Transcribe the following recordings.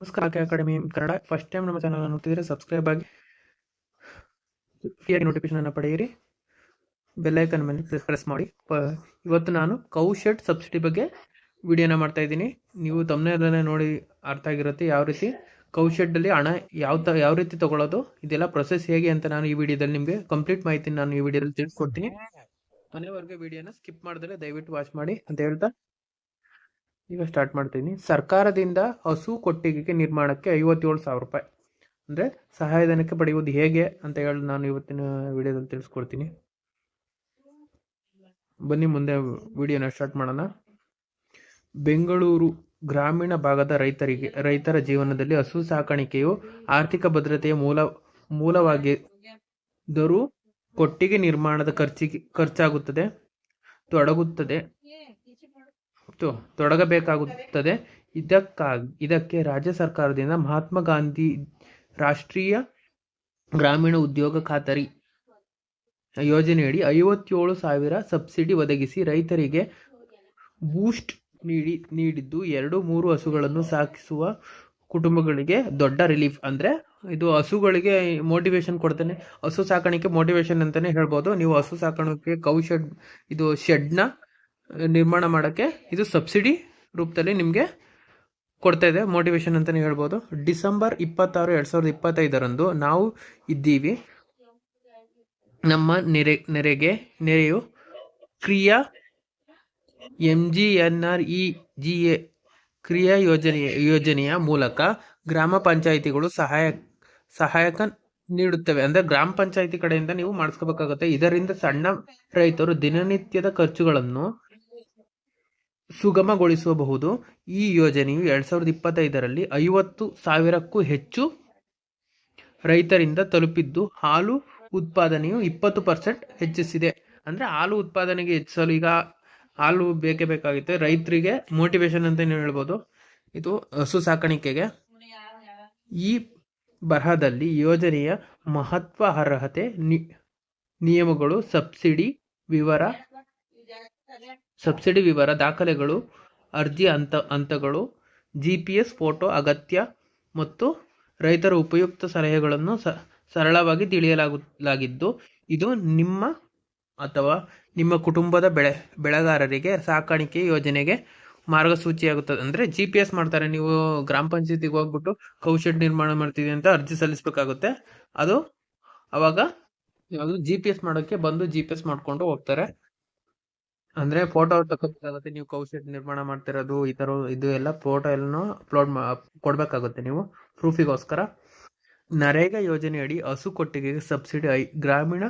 ನಮಸ್ಕಾರ K academy Kannada. First time ನಮ್ಮ channel ನೋಡ್ತಿದ್ರೆ ಸಬ್ಸ್ಕ್ರೈಬ್ ಆಗಿ ಫ್ರೀಯಾಗಿ ನೋಟಿಫಿಕೇಶನ್ ಅನ್ನು ಪಡೆಯಿರಿ. ಬೆಲ್ಲೈಕನ್ ಮೇಲೆ ಪ್ರೆಸ್ ಮಾಡಿ. ಇವತ್ತು ನಾನು ಕೌಶಟ್ ಸಬ್ಸಿಡಿ ಬಗ್ಗೆ ವಿಡಿಯೋನ ಮಾಡ್ತಾ ಇದ್ದೀನಿ. ನೀವು ತಮ್ಮನೇ ನೋಡಿ ಅರ್ಥ ಆಗಿರುತ್ತೆ ಯಾವ ರೀತಿ ಕೌಶೆಡ್ಡಲ್ಲಿ ಹಣ ಯಾವ ತ ಯಾವ ರೀತಿ ತಗೊಳ್ಳೋದು ಇದೆಲ್ಲ ಪ್ರೊಸೆಸ್ ಹೇಗೆ ಅಂತ ನಾನು ಈ ವಿಡಿಯೋದಲ್ಲಿ ನಿಮಗೆ ಕಂಪ್ಲೀಟ್ ಮಾಹಿತಿ ನಾನು ಈ ವಿಡಿಯೋದಲ್ಲಿ ತಿಳಿಸ್ಕೊಡ್ತೀನಿ. ಮನೆವರೆಗೆ ವಿಡಿಯೋನ ಸ್ಕಿಪ್ ಮಾಡಿದ್ರೆ ದಯವಿಟ್ಟು ವಾಚ್ ಮಾಡಿ ಅಂತ ಹೇಳ್ತಾ ಈಗ ಸ್ಟಾರ್ಟ್ ಮಾಡ್ತೀನಿ. ಸರ್ಕಾರದಿಂದ ಹಸು ಕೊಟ್ಟಿಗೆಗೆ ನಿರ್ಮಾಣಕ್ಕೆ ಐವತ್ತೇಳು ಸಾವಿರ ರೂಪಾಯಿ. ಅಂದರೆ ಸಹಾಯಧನಕ್ಕೆ ಪಡೆಯುವುದು ಹೇಗೆ ಅಂತ ಹೇಳಿ ನಾನು ಇವತ್ತಿನ ವಿಡಿಯೋದಲ್ಲಿ ತಿಳಿಸ್ಕೊಡ್ತೀನಿ. ಬನ್ನಿ ಮುಂದೆ ವಿಡಿಯೋನ ಸ್ಟಾರ್ಟ್ ಮಾಡೋಣ. ಬೆಂಗಳೂರು ಗ್ರಾಮೀಣ ಭಾಗದ ರೈತರಿಗೆ, ರೈತರ ಜೀವನದಲ್ಲಿ ಹಸು ಸಾಕಾಣಿಕೆಯು ಆರ್ಥಿಕ ಭದ್ರತೆಯ ಮೂಲ, ಮೂಲವಾಗಿದ್ದರೂ ಕೊಟ್ಟಿಗೆ ನಿರ್ಮಾಣದ ಖರ್ಚಿಗೆ, ಖರ್ಚಾಗುತ್ತದೆ, ತೊಡಗುತ್ತದೆ. ತೊಡಗಬೇಕಾಗುತ್ತದೆ. ಇದಕ್ಕಾಗಿ, ಇದಕ್ಕೆ ರಾಜ್ಯ ಸರ್ಕಾರದಿಂದ ಮಹಾತ್ಮ ಗಾಂಧಿ ರಾಷ್ಟ್ರೀಯ ಗ್ರಾಮೀಣ ಉದ್ಯೋಗ ಖಾತರಿ ಯೋಜನೆಯಡಿ ಐವತ್ತೇಳು ಸಾವಿರ ಸಬ್ಸಿಡಿ ಒದಗಿಸಿ ರೈತರಿಗೆ ಬೂಸ್ಟ್ ನೀಡಿ, ನೀಡಿದ್ದು ಎರಡು ಮೂರು ಹಸುಗಳನ್ನು ಸಾಕಿಸುವ ಕುಟುಂಬಗಳಿಗೆ ದೊಡ್ಡ ರಿಲೀಫ್ ಅಂದ್ರೆ ಇದು ಹಸುಗಳಿಗೆ ಮೋಟಿವೇಶನ್ ಕೊಡ್ತಾನೆ. ಹಸು ಸಾಕಾಣಿಕೆ ಮೋಟಿವೇಶನ್ ಅಂತಾನೆ ಹೇಳ್ಬೋದು. ನೀವು ಹಸು ಸಾಕಾಣಿಕೆ ಕೌ ಇದು ಶೆಡ್ನ ನಿರ್ಮಾಣ ಮಾಡೋಕ್ಕೆ ಇದು ಸಬ್ಸಿಡಿ ರೂಪದಲ್ಲಿ ನಿಮಗೆ ಕೊಡ್ತಾ ಇದೆ. ಮೋಟಿವೇಶನ್ ಅಂತಲೇ ಹೇಳ್ಬೋದು. ಡಿಸೆಂಬರ್ ಇಪ್ಪತ್ತಾರು ಎರಡು ಸಾವಿರದ ಇಪ್ಪತ್ತೈದರಂದು ನಾವು ಇದ್ದೀವಿ. ನಮ್ಮ ನೆರೆ, ನೆರೆಗೆ, ನೆರೆಯು ಕ್ರಿಯಾ M G N R E G A ಕ್ರಿಯಾ ಯೋಜನೆ, ಯೋಜನೆಯ ಮೂಲಕ ಗ್ರಾಮ ಪಂಚಾಯಿತಿಗಳು ಸಹಾಯ, ಸಹಾಯಕ ನೀಡುತ್ತವೆ. ಅಂದರೆ ಗ್ರಾಮ ಪಂಚಾಯಿತಿ ಕಡೆಯಿಂದ ನೀವು ಮಾಡಿಸ್ಕೋಬೇಕಾಗುತ್ತೆ. ಇದರಿಂದ ಸಣ್ಣ ರೈತರು ದಿನನಿತ್ಯದ ಖರ್ಚುಗಳನ್ನು ಸುಗಮಗೊಳಿಸಬಹುದು. ಈ ಯೋಜನೆಯು ಎರಡು ಸಾವಿರದ ಇಪ್ಪತ್ತೈದರಲ್ಲಿ ಐವತ್ತು ಸಾವಿರಕ್ಕೂ ಹೆಚ್ಚು ರೈತರಿಂದ ತಲುಪಿದ್ದು, ಹಾಲು ಉತ್ಪಾದನೆಯು ಇಪ್ಪತ್ತು ಪರ್ಸೆಂಟ್ ಹೆಚ್ಚಿಸಿದೆ. ಅಂದರೆ ಹಾಲು ಉತ್ಪಾದನೆಗೆ ಹೆಚ್ಚಿಸಲು ಈಗ ಹಾಲು ಬೇಕೇ ಬೇಕಾಗುತ್ತೆ. ರೈತರಿಗೆ ಮೋಟಿವೇಶನ್ ಅಂತ ಹೇಳ್ಬೋದು. ಇದು ಹಸು ಸಾಕಾಣಿಕೆಗೆ ಈ ಬರಹದಲ್ಲಿ ಯೋಜನೆಯ ಮಹತ್ವ, ಅರ್ಹತೆ ನಿಯಮಗಳು, ಸಬ್ಸಿಡಿ ವಿವರ ಸಬ್ಸಿಡಿ ವಿವರ, ದಾಖಲೆಗಳು, ಅರ್ಜಿ ಹಂತ, ಹಂತಗಳು ಜಿ ಪಿ ಎಸ್ ಫೋಟೋ, ಅಗತ್ಯ ಮತ್ತು ರೈತರ ಉಪಯುಕ್ತ ಸಲಹೆಗಳನ್ನು ಸರಳವಾಗಿ ತಿಳಿಯಲಾಗಲಾಗಿದ್ದು ಇದು ನಿಮ್ಮ ಅಥವಾ ನಿಮ್ಮ ಕುಟುಂಬದ ಬೆಳೆ, ಬೆಳೆಗಾರರಿಗೆ ಸಾಕಾಣಿಕೆ ಯೋಜನೆಗೆ ಮಾರ್ಗಸೂಚಿಯಾಗುತ್ತದೆ. ಅಂದರೆ ಜಿ ಪಿ ಎಸ್ ಮಾಡ್ತಾರೆ. ನೀವು ಗ್ರಾಮ ಪಂಚಾಯತಿಗೆ ಹೋಗ್ಬಿಟ್ಟು ಕೌಶಲ್ಯ ನಿರ್ಮಾಣ ಮಾಡ್ತೀವಿ ಅಂತ ಅರ್ಜಿ ಸಲ್ಲಿಸಬೇಕಾಗುತ್ತೆ. ಅದು ಅವಾಗ ಯಾವುದು ಜಿ ಪಿ ಎಸ್ ಮಾಡೋಕ್ಕೆ ಬಂದು ಜಿ ಪಿ ಎಸ್ ಮಾಡಿಕೊಂಡು ಹೋಗ್ತಾರೆ. ಅಂದ್ರೆ ಫೋಟೋ ತಗೋಬೇಕಾಗುತ್ತೆ ನೀವು ಕೌಶಲ್ಯ ನಿರ್ಮಾಣ ಮಾಡ್ತಿರೋದು, ಈ ತರ ಇದು ಎಲ್ಲ ಫೋಟೋ ಎಲ್ಲ ಅಪ್ಲೋಡ್ ಕೊಡ್ಬೇಕಾಗುತ್ತೆ ನೀವು ಪ್ರೂಫಿಗೋಸ್ಕರ ನರೇಗಾ ಯೋಜನೆಯಡಿ ಹಸು ಕೊಟ್ಟಿಗೆಗೆ ಸಬ್ಸಿಡಿ ಐ, ಗ್ರಾಮೀಣ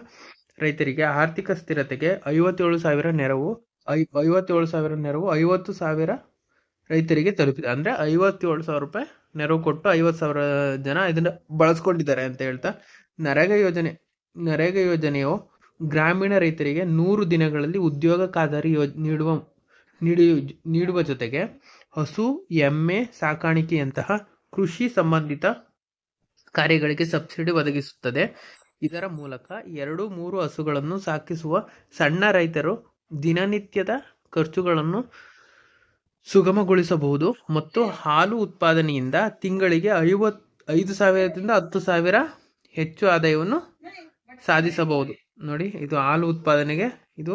ರೈತರಿಗೆ ಆರ್ಥಿಕ ಸ್ಥಿರತೆಗೆ ಐವತ್ತೇಳು ಸಾವಿರ ನೆರವು, ಐ, ಐವತ್ತೇಳು ಸಾವಿರ ನೆರವು, ಐವತ್ತು ಸಾವಿರ ರೈತರಿಗೆ ತಲುಪಿದೆ. ಅಂದ್ರೆ ಐವತ್ತೇಳು ಸಾವಿರ ರೂಪಾಯಿ ನೆರವು ಕೊಟ್ಟು ಐವತ್ತು ಸಾವಿರ ಜನ ಇದನ್ನ ಬಳಸ್ಕೊಂಡಿದ್ದಾರೆ ಅಂತ ಹೇಳ್ತಾ. ನರೇಗಾ ಯೋಜನೆ, ನರೇಗಾ ಯೋಜನೆಯು ಗ್ರಾಮೀಣ ರೈತರಿಗೆ ನೂರು ದಿನಗಳಲ್ಲಿ ಉದ್ಯೋಗ ಖಾತರಿ ಯೋಜ್, ನೀಡುವ ನೀಡಿ ನೀಡುವ ಜೊತೆಗೆ ಹಸು, ಎಮ್ಮೆ, ಸಾಕಾಣಿಕೆಯಂತಹ ಕೃಷಿ ಸಂಬಂಧಿತ ಕಾರ್ಯಗಳಿಗೆ ಸಬ್ಸಿಡಿ ಒದಗಿಸುತ್ತದೆ. ಇದರ ಮೂಲಕ ಎರಡು ಮೂರು ಹಸುಗಳನ್ನು ಸಾಕಿಸುವ ಸಣ್ಣ ರೈತರು ದಿನನಿತ್ಯದ ಖರ್ಚುಗಳನ್ನು ಸುಗಮಗೊಳಿಸಬಹುದು ಮತ್ತು ಹಾಲು ಉತ್ಪಾದನೆಯಿಂದ ತಿಂಗಳಿಗೆ ಐವತ್, ಐದು ಸಾವಿರದಿಂದ ಹತ್ತು ಸಾವಿರ ಹೆಚ್ಚು ಆದಾಯವನ್ನು ಸಾಧಿಸಬಹುದು. ನೋಡಿ, ಇದು ಹಾಲು ಉತ್ಪಾದನೆಗೆ ಇದು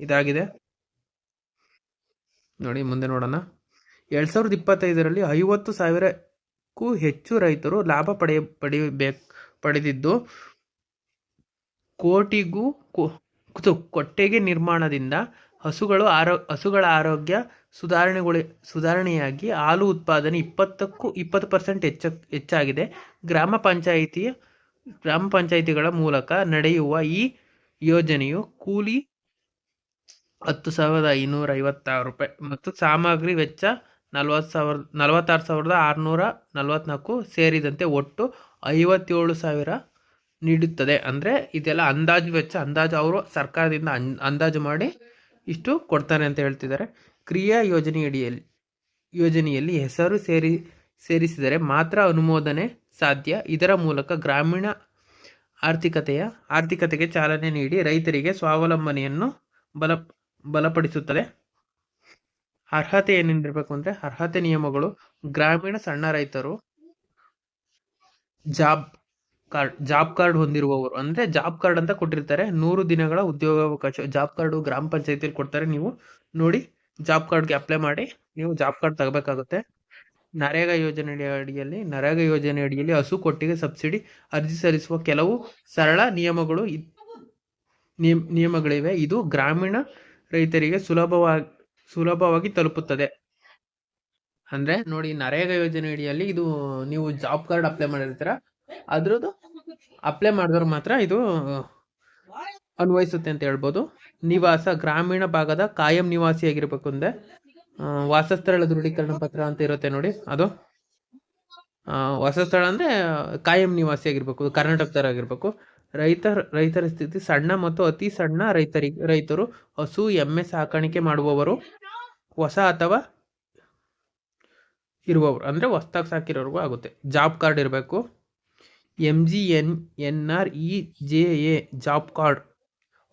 ಇದಾಗಿದೆ. ನೋಡಿ, ಮುಂದೆ ನೋಡೋಣ. ಎರಡು ಸಾವಿರದ ಇಪ್ಪತ್ತೈದರಲ್ಲಿ ಐವತ್ತು ಸಾವಿರಕ್ಕೂ ಹೆಚ್ಚು ರೈತರು ಲಾಭ ಪಡೆಯ ಪಡೆಯಬೇಕು ಪಡೆದಿದ್ದು. ಕೋಟಿಗೂ ಕೊಟ್ಟಿಗೆ ನಿರ್ಮಾಣದಿಂದ ಹಸುಗಳು ಆರೋ, ಹಸುಗಳ ಆರೋಗ್ಯ ಸುಧಾರಣೆಗೊಳಿ, ಸುಧಾರಣೆಯಾಗಿ ಹಾಲು ಉತ್ಪಾದನೆ ಇಪ್ಪತ್ತಕ್ಕೂ, ಇಪ್ಪತ್ತು ಪರ್ಸೆಂಟ್ ಹೆಚ್ಚ, ಹೆಚ್ಚಾಗಿದೆ. ಗ್ರಾಮ ಪಂಚಾಯಿತಿಯ ಗ್ರಾಮ ಪಂಚಾಯಿತಿಗಳ ಮೂಲಕ ನಡೆಯುವ ಈ ಯೋಜನೆಯು ಕೂಲಿ ಹತ್ತು ಸಾವಿರದ ಐನೂರ ಐವತ್ತಾರು ರೂಪಾಯಿ ಮತ್ತು ಸಾಮಗ್ರಿ ವೆಚ್ಚ ನಲವತ್ತು ಸಾವಿರ, ನಲವತ್ತಾರು ಸಾವಿರದ ಆರುನೂರ ನಲವತ್ತ್ನಾಲ್ಕು ಸೇರಿದಂತೆ ಒಟ್ಟು ಐವತ್ತೇಳು ಸಾವಿರ ನೀಡುತ್ತದೆ. ಅಂದರೆ ಇದೆಲ್ಲ ಅಂದಾಜು ವೆಚ್ಚ, ಅಂದಾಜು ಅವರು ಸರ್ಕಾರದಿಂದ ಅಂದಾಜು ಮಾಡಿ ಇಷ್ಟು ಕೊಡ್ತಾರೆ ಅಂತ ಹೇಳ್ತಿದ್ದಾರೆ. ಕ್ರಿಯಾ ಯೋಜನೆಯಡಿಯಲ್ಲಿ, ಯೋಜನೆಯಲ್ಲಿ ಹೆಸರು ಸೇರಿ, ಸೇರಿಸಿದರೆ ಮಾತ್ರ ಅನುಮೋದನೆ ಸಾಧ್ಯ. ಇದರ ಮೂಲಕ ಗ್ರಾಮೀಣ ಆರ್ಥಿಕತೆಯ, ಆರ್ಥಿಕತೆಗೆ ಚಾಲನೆ ನೀಡಿ ರೈತರಿಗೆ ಸ್ವಾವಲಂಬನೆಯನ್ನು ಬಲ, ಬಲಪಡಿಸುತ್ತದೆ. ಅರ್ಹತೆ ಏನೇನಿರಬೇಕು ಅಂದರೆ ಅರ್ಹತೆ ನಿಯಮಗಳು. ಗ್ರಾಮೀಣ ಸಣ್ಣ ರೈತರು ಜಾಬ್ ಕಾರ್ಡ್ ಜಾಬ್ ಕಾರ್ಡ್ ಹೊಂದಿರುವವರು ಅಂದರೆ ಜಾಬ್ ಕಾರ್ಡ್ ಅಂತ ಕೊಟ್ಟಿರ್ತಾರೆ. ನೂರು ದಿನಗಳ ಉದ್ಯೋಗಾವಕಾಶ, ಜಾಬ್ ಕಾರ್ಡು ಗ್ರಾಮ ಪಂಚಾಯತಿಯಲ್ಲಿ ಕೊಡ್ತಾರೆ. ನೀವು ನೋಡಿ ಜಾಬ್ ಕಾರ್ಡ್ಗೆ ಅಪ್ಲೈ ಮಾಡಿ, ನೀವು ಜಾಬ್ ಕಾರ್ಡ್ ತಗೋಬೇಕಾಗುತ್ತೆ. ನರೇಗಾ ಯೋಜನೆ ಅಡಿಯಲ್ಲಿ, ನರೇಗಾ ಯೋಜನೆ ಅಡಿಯಲ್ಲಿ ಹಸು ಕೊಟ್ಟಿಗೆ ಸಬ್ಸಿಡಿ ಅರ್ಜಿ ಸಲ್ಲಿಸುವ ಕೆಲವು ಸರಳ ನಿಯಮಗಳು ನಿಯಮಗಳಿವೆ. ಇದು ಗ್ರಾಮೀಣ ರೈತರಿಗೆ ಸುಲಭವಾಗಿ ಸುಲಭವಾಗಿ ತಲುಪುತ್ತದೆ. ಅಂದ್ರೆ ನೋಡಿ, ನರೇಗಾ ಯೋಜನೆ ಅಡಿಯಲ್ಲಿ ಇದು ನೀವು ಜಾಬ್ ಕಾರ್ಡ್ ಅಪ್ಲೈ ಮಾಡಿರ್ತೀರ, ಅದ್ರದ್ದು ಅಪ್ಲೈ ಮಾಡಿದವ್ರು ಮಾತ್ರ ಇದು ಅನ್ವಯಿಸುತ್ತೆ ಅಂತ ಹೇಳ್ಬೋದು. ನಿವಾಸ, ಗ್ರಾಮೀಣ ಭಾಗದ ಕಾಯಂ ನಿವಾಸಿಯಾಗಿರ್ಬೇಕು ಅಂದ್ರೆ ವಾಸಸ್ಥಳ ದೃಢೀಕರಣ ಪತ್ರ ಅಂತ ಇರುತ್ತೆ ನೋಡಿ, ಅದು. ವಾಸಸ್ಥಳ ಅಂದ್ರೆ ಕಾಯಂ ನಿವಾಸಿ ಆಗಿರ್ಬೇಕು ಆಗಿರ್ಬೇಕು. ರೈತರ ರೈತರ ಸ್ಥಿತಿ ಸಣ್ಣ ಮತ್ತು ಅತಿ ಸಣ್ಣ ರೈತರಿಗೆ ರೈತರು ಹಸು, ಎಮ್ಮೆ ಸಾಕಾಣಿಕೆ ಮಾಡುವವರು, ಹೊಸ ಅಥವಾ ಇರುವವರು, ಅಂದರೆ ಹೊಸ್ದಾಗಿ ಸಾಕಿರೋರ್ಗೂ ಆಗುತ್ತೆ. ಜಾಬ್ ಕಾರ್ಡ್ ಇರಬೇಕು. M G N N R E J A job card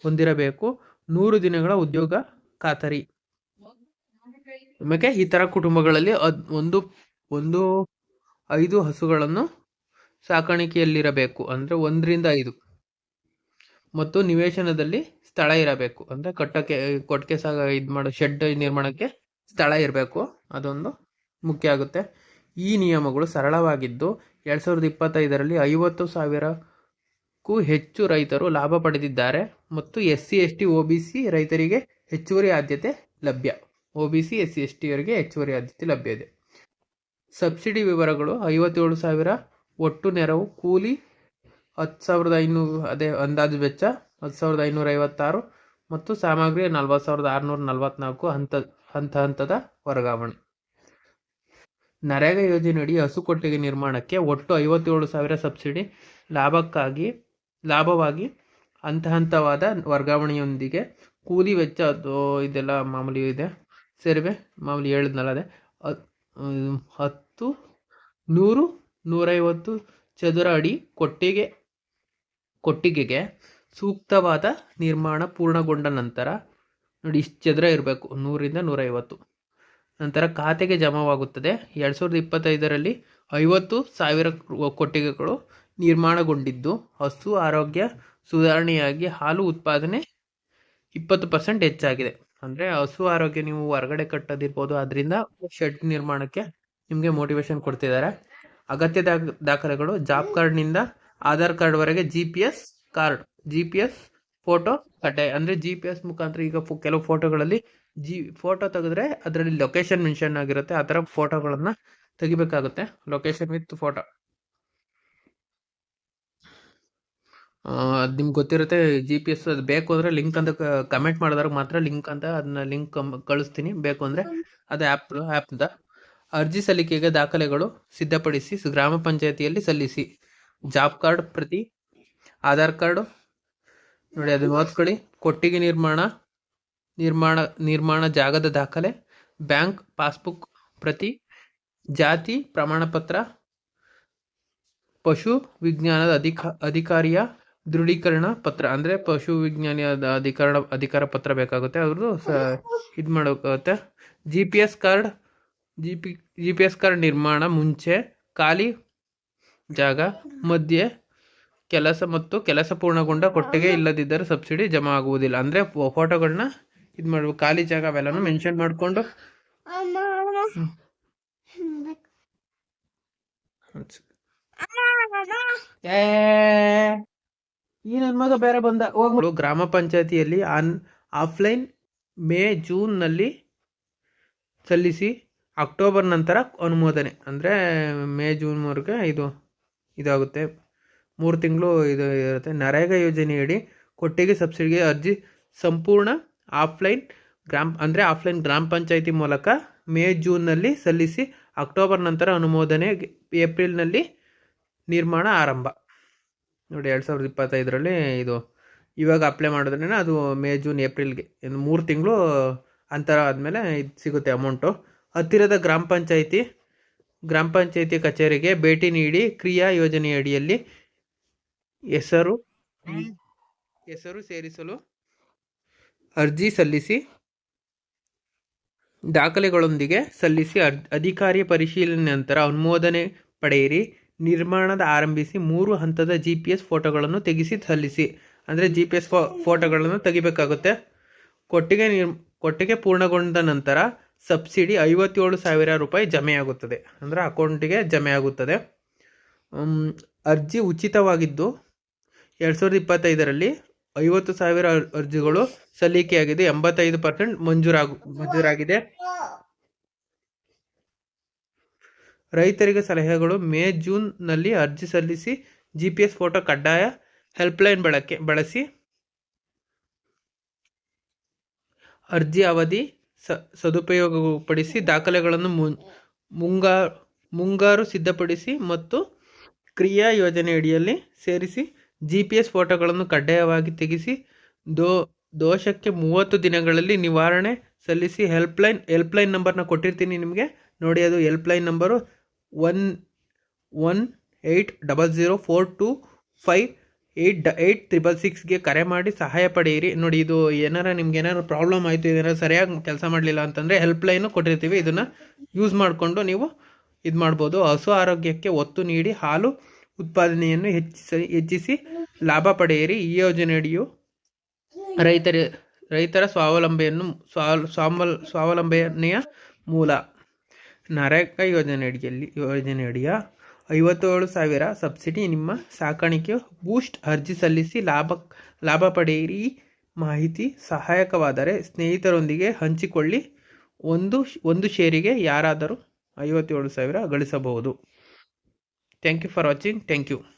ಹೊಂದಿರಬೇಕು. ನೂರು ದಿನಗಳ ಉದ್ಯೋಗ ಖಾತರಿ. ಆಮೇಲೆ ಈ ಕುಟುಂಬಗಳಲ್ಲಿ ಅದ್ ಒಂದು ಒಂದು ಐದು ಹಸುಗಳನ್ನು ಸಾಕಾಣಿಕೆಯಲ್ಲಿರಬೇಕು ಅಂದರೆ ಒಂದರಿಂದ ಐದು. ಮತ್ತು ನಿವೇಶನದಲ್ಲಿ ಸ್ಥಳ ಇರಬೇಕು ಅಂದರೆ ಕಟ್ಟಕ್ಕೆ, ಕೊಟ್ಟಿಗೆ ಸಾಗ ಇದು ಮಾಡೋ ಶೆಡ್ ನಿರ್ಮಾಣಕ್ಕೆ ಸ್ಥಳ ಇರಬೇಕು. ಅದೊಂದು ಮುಖ್ಯ ಆಗುತ್ತೆ. ಈ ನಿಯಮಗಳು ಸರಳವಾಗಿದ್ದು ಎರಡು ಸಾವಿರದ ಇಪ್ಪತ್ತೈದರಲ್ಲಿ ಐವತ್ತು ಸಾವಿರಕ್ಕೂ ಹೆಚ್ಚು ರೈತರು ಲಾಭ ಪಡೆದಿದ್ದಾರೆ. ಮತ್ತು S C S T O B C ರೈತರಿಗೆ ಹೆಚ್ಚುವರಿ ಆದ್ಯತೆ ಲಭ್ಯ. O B C, S C, S ಟಿಯವರಿಗೆ ಹೆಚ್ಚುವರಿ ಆದ್ಯತೆ ಲಭ್ಯ ಇದೆ. ಸಬ್ಸಿಡಿ ವಿವರಗಳು ಐವತ್ತೇಳು ಸಾವಿರ ಒಟ್ಟು ನೆರವು, ಕೂಲಿ ಹತ್ತು ಸಾವಿರದ ಐನೂರು, ಅದೇ ಅಂದಾಜು ವೆಚ್ಚ ಹತ್ತು ಸಾವಿರದ ಐನೂರ ಐವತ್ತಾರು ಮತ್ತು ಸಾಮಗ್ರಿ ನಲ್ವತ್ತು ಸಾವಿರದ ಆರುನೂರ ನಲವತ್ನಾಲ್ಕು ಹಂತ ಹಂತ ಹಂತದ ವರ್ಗಾವಣೆ. ನರೇಗಾ ಯೋಜನೆಯಡಿ ಹಸುಕೊಟ್ಟಿಗೆ ನಿರ್ಮಾಣಕ್ಕೆ ಒಟ್ಟು ಐವತ್ತೇಳು ಸಾವಿರ ಸಬ್ಸಿಡಿ ಲಾಭಕ್ಕಾಗಿ, ಲಾಭವಾಗಿ ಹಂತ ಹಂತವಾದ ವರ್ಗಾವಣೆಯೊಂದಿಗೆ ಕೂಲಿ ವೆಚ್ಚ, ಅದು ಇದೆಲ್ಲ ಮಾಮೂಲಿ ಇದೆ. ಸೇರಿವೆ. ಮಾಮೂಲಿ ಹೇಳಿದ್ನಲ್ಲ ಅದೇ. ಹತ್ತು, ನೂರು, ನೂರೈವತ್ತು ಚದುರ ಅಡಿ ಕೊಟ್ಟಿಗೆ, ಕೊಟ್ಟಿಗೆಗೆ ಸೂಕ್ತವಾದ ನಿರ್ಮಾಣ ಪೂರ್ಣಗೊಂಡ ನಂತರ ನೋಡಿ ಇಷ್ಟು ಚದರ ಇರಬೇಕು. ನೂರಿಂದ ನೂರೈವತ್ತು. ನಂತರ ಖಾತೆಗೆ ಜಮಾವಾಗುತ್ತದೆ. ಎರಡು ಸಾವಿರದ ಇಪ್ಪತ್ತೈದರಲ್ಲಿ ಐವತ್ತು ಸಾವಿರ ಕೊಟ್ಟಿಗೆಗಳು ನಿರ್ಮಾಣಗೊಂಡಿದ್ದು. ಹಸು ಆರೋಗ್ಯ ಸುಧಾರಣೆಯಾಗಿ ಹಾಲು ಉತ್ಪಾದನೆ ಇಪ್ಪತ್ತು ಪರ್ಸೆಂಟ್ ಹೆಚ್ಚಾಗಿದೆ. ಅಂದರೆ ಹಸು ಆರೋಗ್ಯ ನೀವು ಹೊರಗಡೆ ಕಟ್ಟೋದಿರ್ಬೋದು ಅದರಿಂದ ಶೆಡ್ ನಿರ್ಮಾಣಕ್ಕೆ ನಿಮಗೆ ಮೋಟಿವೇಶನ್ ಕೊಡ್ತಿದ್ದಾರೆ. ಅಗತ್ಯ ದಾಖ, ದಾಖಲೆಗಳು ಜಾಬ್ ಕಾರ್ಡ್ನಿಂದ Aadhaar ಕಾರ್ಡ್ವರೆಗೆ G P S card G P S photo ಕಡ್ಡಾಯ. ಅಂದ್ರೆ ಜಿ ಪಿ ಎಸ್ ಮುಖಾಂತರ ಈಗ ಕೆಲವು ಫೋಟೋಗಳಲ್ಲಿ ಜಿ ಫೋಟೋ ತೆಗೆದ್ರೆ ಅದರಲ್ಲಿ ಲೊಕೇಶನ್ ಮೆನ್ಷನ್ ಆಗಿರುತ್ತೆ, ಆ ಥರ ಫೋಟೋಗಳನ್ನು ತೆಗಿಬೇಕಾಗುತ್ತೆ ಲೊಕೇಶನ್ ವಿತ್ ಫೋಟೋ ಅದು ನಿಮ್ಗೆ ಗೊತ್ತಿರುತ್ತೆ ಜಿ ಪಿ ಎಸ್ ಅದು ಬೇಕು ಅಂದರೆ ಲಿಂಕ್ ಅಂತ ಕಮೆಂಟ್ ಮಾಡಿದಾಗ ಮಾತ್ರ ಲಿಂಕ್ ಅಂತ ಅದನ್ನ ಲಿಂಕ್ ಕಳಿಸ್ತೀನಿ. ಬೇಕು ಅಂದರೆ ಅದು ಆ್ಯಪ್ ಆ್ಯಪ್ದ ಅರ್ಜಿ ಸಲ್ಲಿಕೆಗೆ ದಾಖಲೆಗಳು ಸಿದ್ಧಪಡಿಸಿ ಗ್ರಾಮ ಪಂಚಾಯತಿಯಲ್ಲಿ ಸಲ್ಲಿಸಿ. ಜಾಬ್ ಕಾರ್ಡ್ ಪ್ರತಿ ಆಧಾರ್ ಕಾರ್ಡು, ನೋಡಿ ಅದು ಓದ್ಕೊಳ್ಳಿ. ಕೊಟ್ಟಿಗೆ ನಿರ್ಮಾಣ ನಿರ್ಮಾಣ ನಿರ್ಮಾಣ ಜಾಗದ ದಾಖಲೆ, ಬ್ಯಾಂಕ್ ಪಾಸ್ಬುಕ್ ಪ್ರತಿ ಜಾತಿ ಪ್ರಮಾಣ ಪತ್ರ ಪಶು ವಿಜ್ಞಾನದ ಅಧಿಕ, ಅಧಿಕಾರಿಯ ದೃಢೀಕರಣ ಪತ್ರ, ಅಂದರೆ ಪಶು ವಿಜ್ಞಾನಿ ಅಧಿಕರಣ, ಅಧಿಕಾರ ಪತ್ರ ಬೇಕಾಗುತ್ತೆ. ಅವ್ರದ್ದು ಇದು ಮಾಡೋಕ್ಕಾಗುತ್ತೆ. G P S card G P G P S card ನಿರ್ಮಾಣ ಮುಂಚೆ, ಖಾಲಿ ಜಾಗ, ಮಧ್ಯೆ ಕೆಲಸ ಮತ್ತು ಕೆಲಸ ಪೂರ್ಣಗೊಂಡ ಕೊಟ್ಟಿಗೆ ಇಲ್ಲದಿದ್ದರೆ ಸಬ್ಸಿಡಿ ಜಮಾ ಆಗುವುದಿಲ್ಲ. ಅಂದರೆ ಫೋಟೋಗಳನ್ನ ಇದು ಮಾಡ್ಬೇಕು ಖಾಲಿ ಜಾಗ ಅವೆಲ್ಲನೂ ಮೆನ್ಷನ್ ಮಾಡಿಕೊಂಡು. ಏ ಈ ನನ್ನ ಮಗ ಬೇರೆ ಬಂದ. ಹೋಗ್ಬಿಡು ಗ್ರಾಮ ಪಂಚಾಯತಿಯಲ್ಲಿ ಆನ್ ಆಫ್ಲೈನ್ ಮೇ ಜೂನ್ನಲ್ಲಿ ಸಲ್ಲಿಸಿ ಅಕ್ಟೋಬರ್ ನಂತರ ಅನುಮೋದನೆ. ಅಂದರೆ ಮೇ ಜೂನ್ವರೆಗೆ ಇದು ಇದಾಗುತ್ತೆ. ಮೂರು ತಿಂಗಳು ಇದು ಇರುತ್ತೆ. ನರೇಗಾ ಯೋಜನೆಯಡಿ ಕೊಟ್ಟಿಗೆ ಸಬ್ಸಿಡಿಗೆ ಅರ್ಜಿ ಸಂಪೂರ್ಣ ಆಫ್ಲೈನ್ ಗ್ರಾಮ ಅಂದರೆ ಆಫ್ಲೈನ್ ಗ್ರಾಮ ಪಂಚಾಯಿತಿ ಮೂಲಕ ಮೇ ಜೂನ್ನಲ್ಲಿ ಸಲ್ಲಿಸಿ ಅಕ್ಟೋಬರ್ ನಂತರ ಅನುಮೋದನೆ ಏಪ್ರಿಲ್ನಲ್ಲಿ ನಿರ್ಮಾಣ ಆರಂಭ. ನೋಡಿ ಎರಡು ಸಾವಿರದ ಇಪ್ಪತ್ತೈದರಲ್ಲಿ ಇದು ಇವಾಗ ಅಪ್ಲೈ ಮಾಡಿದ್ರೇ ಅದು ಮೇ, ಜೂನ್, ಏಪ್ರಿಲ್ಗೆ ಇನ್ನು ಮೂರು ತಿಂಗಳು ಅಂತರ ಆದಮೇಲೆ ಇದು ಸಿಗುತ್ತೆ ಅಮೌಂಟು ಹತ್ತಿರದ ಗ್ರಾಮ ಪಂಚಾಯಿತಿ ಗ್ರಾಮ ಪಂಚಾಯಿತಿ ಕಚೇರಿಗೆ ಭೇಟಿ ನೀಡಿ ಕ್ರಿಯಾ ಯೋಜನೆಯಡಿಯಲ್ಲಿ ಹೆಸರು ಹೆಸರು ಸೇರಿಸಲು ಅರ್ಜಿ ಸಲ್ಲಿಸಿ, ದಾಖಲೆಗಳೊಂದಿಗೆ ಸಲ್ಲಿಸಿ ಅರ್, ಅಧಿಕಾರಿ ಪರಿಶೀಲನೆ ನಂತರ ಅನುಮೋದನೆ ಪಡೆಯಿರಿ. ನಿರ್ಮಾಣದ ಆರಂಭಿಸಿ ಮೂರು ಹಂತದ ಜಿ ಪಿ ಎಸ್ ಫೋಟೋಗಳನ್ನು ತೆಗೆಸಿ ಸಲ್ಲಿಸಿ. ಅಂದರೆ ಜಿ ಪಿ ಎಸ್ ಫೋ ಫೋಟೋಗಳನ್ನು ತೆಗಿಬೇಕಾಗುತ್ತೆ. ಕೊಟ್ಟಿಗೆ ನಿರ್ ಕೊಟ್ಟಿಗೆ ಪೂರ್ಣಗೊಂಡ ನಂತರ ಸಬ್ಸಿಡಿ ಐವತ್ತೇಳು ಸಾವಿರ ರೂಪಾಯಿ ಜಮೆಯಾಗುತ್ತದೆ. ಅಂದರೆ ಅಕೌಂಟಿಗೆ ಜಮೆಯಾಗುತ್ತದೆ. ಅರ್ಜಿ ಉಚಿತವಾಗಿದ್ದು ಎರಡು ಸಾವಿರದ ಇಪ್ಪತ್ತೈದರಲ್ಲಿ ಐವತ್ತು ಸಾವಿರ ಅರ್ಜಿಗಳು ಸಲ್ಲಿಕೆಯಾಗಿದೆ. ಎಂಬತ್ತೈದು ಪರ್ಸೆಂಟ್ ಮಂಜೂರಾಗು, ಮಂಜೂರಾಗಿದೆ. ರೈತರಿಗೆ ಸಲಹೆಗಳು ಮೇ ಜೂನ್ನಲ್ಲಿ ಅರ್ಜಿ ಸಲ್ಲಿಸಿ ಜಿ ಪಿ ಎಸ್ ಫೋಟೋ ಕಡ್ಡಾಯ ಹೆಲ್ಪ್ಲೈನ್ ಬಳಕೆ, ಬಳಸಿ. ಅರ್ಜಿ ಅವಧಿ ಸ, ಸದುಪಯೋಗಪಡಿಸಿ ದಾಖಲೆಗಳನ್ನು ಮುಂಗಾ, ಮುಂಗಾರು ಸಿದ್ಧಪಡಿಸಿ ಮತ್ತು ಕ್ರಿಯಾ ಯೋಜನೆಯಡಿಯಲ್ಲಿ ಸೇರಿಸಿ ಜಿ ಪಿ ಎಸ್ ಫೋಟೋಗಳನ್ನು ಕಡ್ಡಾಯವಾಗಿ ತೆಗೆಸಿ. ದೋ, ದೋಷಕ್ಕೆ ಮೂವತ್ತು ದಿನಗಳಲ್ಲಿ ನಿವಾರಣೆ ಸಲ್ಲಿಸಿ ಹೆಲ್ಪ್ಲೈನ್ ಹೆಲ್ಪ್ಲೈನ್ ನಂಬರ್ನ ಕೊಟ್ಟಿರ್ತೀನಿ ನಿಮಗೆ. ನೋಡಿ ಅದು helpline number. One one eight double zero four two five eight ಡ ಏಯ್ಟ್ ತ್ರಿಬಲ್ ಸಿಕ್ಸ್ಗೆ ಕರೆ ಮಾಡಿ ಸಹಾಯ ಪಡೆಯಿರಿ. ನೋಡಿ, ಇದು ಏನಾರ ನಿಮ್ಗೆ ಏನಾರು ಪ್ರಾಬ್ಲಮ್ ಆಯಿತು, ಏನಾರ ಸರಿಯಾಗಿ ಕೆಲಸ ಮಾಡಲಿಲ್ಲ ಅಂತಂದರೆ ಹೆಲ್ಪ್ಲೈನು ಕೊಟ್ಟಿರ್ತೀವಿ. ಇದನ್ನು ಯೂಸ್ ಮಾಡಿಕೊಂಡು ನೀವು ಇದು ಮಾಡ್ಬೋದು. ಹಸು ಆರೋಗ್ಯಕ್ಕೆ ಒತ್ತು ನೀಡಿ, ಹಾಲು ಉತ್ಪಾದನೆಯನ್ನು ಹೆಚ್ಚಿಸಿ ಹೆಚ್ಚಿಸಿ ಲಾಭ ಪಡೆಯಿರಿ. ಈ ಯೋಜನೆಯಡಿಯು ರೈತರ ರೈತರ ಸ್ವಾವಲಂಬಿಯನ್ನು ಸ್ವಾಲ್ ಸ್ವಾವಲ್, ಸ್ವಾವಲಂಬನೆಯ ಮೂಲ. ನರೇಗಾ ಯೋಜನೆಯಡಿಯಲ್ಲಿ ಯೋಜನೆಯಡಿಯ ಐವತ್ತೇಳು ಸಾವಿರ ಸಬ್ಸಿಡಿ ನಿಮ್ಮ ಸಾಕಾಣಿಕೆ ಬೂಸ್ಟ್ ಅರ್ಜಿ ಸಲ್ಲಿಸಿ ಲಾಭ ಲಾಭ ಪಡೆಯಿರಿ. ಮಾಹಿತಿ ಸಹಾಯಕವಾದರೆ ಸ್ನೇಹಿತರೊಂದಿಗೆ ಹಂಚಿಕೊಳ್ಳಿ. ಒಂದು ಒಂದು ಶೇರಿಗೆ ಯಾರಾದರೂ ಐವತ್ತೇಳು ಸಾವಿರ ಗಳಿಸಬಹುದು. Thank you for watching. Thank you.